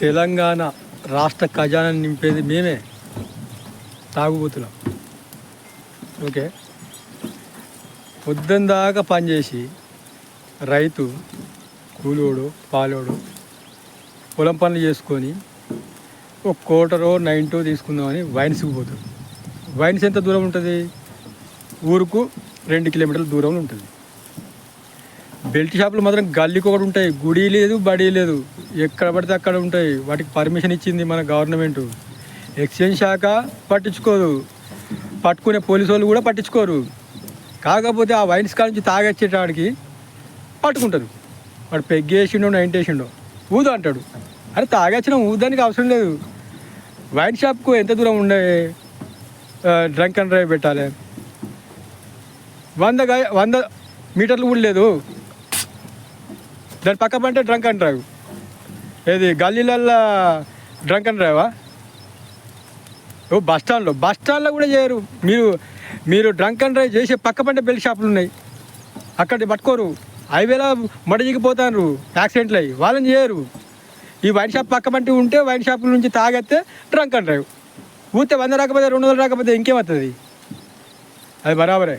తెలంగాణ రాష్ట్ర ఖజానా నింపేది మేమే. తాగుబోతున్నాం ఓకే. పొద్దున్న దాకా పనిచేసి రైతు కూలోడు పాలోడు పొలం పనులు చేసుకొని ఒక కోటరో నైన్టో తీసుకుందామని వైన్స్కి పోతాడు వైన్స్ ఎంత దూరం ఉంటుంది? ఊరుకు రెండు కిలోమీటర్ల దూరంలో ఉంటుంది. బెల్ట్ షాపులు మాత్రం గల్లీకి ఒకటి ఉంటాయి. గుడి లేదు బడి లేదు. ఎక్కడ పడితే అక్కడ ఉంటాయి. వాటికి పర్మిషన్ ఇచ్చింది మన గవర్నమెంట్. ఎక్స్చేంజ్ శాఖ పట్టించుకోదు. పట్టుకునే పోలీసు వాళ్ళు కూడా పట్టించుకోరు. కాకపోతే ఆ వైన్స్ కాడ నుంచి తాగొచ్చేటాడికి పట్టుకుంటారు. వాడు పెగ్గేసిండో నైంటేసిండో ఊదు అంటాడు. అరే తాగొచ్చిన ఊదానికి అవసరం లేదు. వైన్ షాప్కు ఎంత దూరం ఉండే డ్రంక్ అండ్ డ్రైవ్ పెట్టాలి? వంద వంద మీటర్లు కూడా లేదు. దాని పక్క పంటే డ్రంక్ అండ్ డ్రైవ్ ఏది గల్లీలల్లా డ్రంక్ అండ్ డ్రైవా ఓ బస్ స్టాండ్లో బస్ స్టాండ్లో కూడా చేయరు. మీరు మీరు డ్రంక్ అండ్ డ్రైవ్ చేసే పక్క పంటే బెల్ట్ షాపులు ఉన్నాయి. అక్కడ పట్టుకోరు. హైవేలా మడజిగిపోతారు యాక్సిడెంట్లు అయ్యి. వాళ్ళని చేయరు. ఈ వైన్ షాప్ పక్క పంటి ఉంటే వైన్ షాపుల నుంచి తాగేస్తే డ్రంక్ అండ్ డ్రైవ్ ఊతే వంద రాకపోతే రెండు వందలు రాకపోతే ఇంకేమవుతుంది? అది బరాబరే.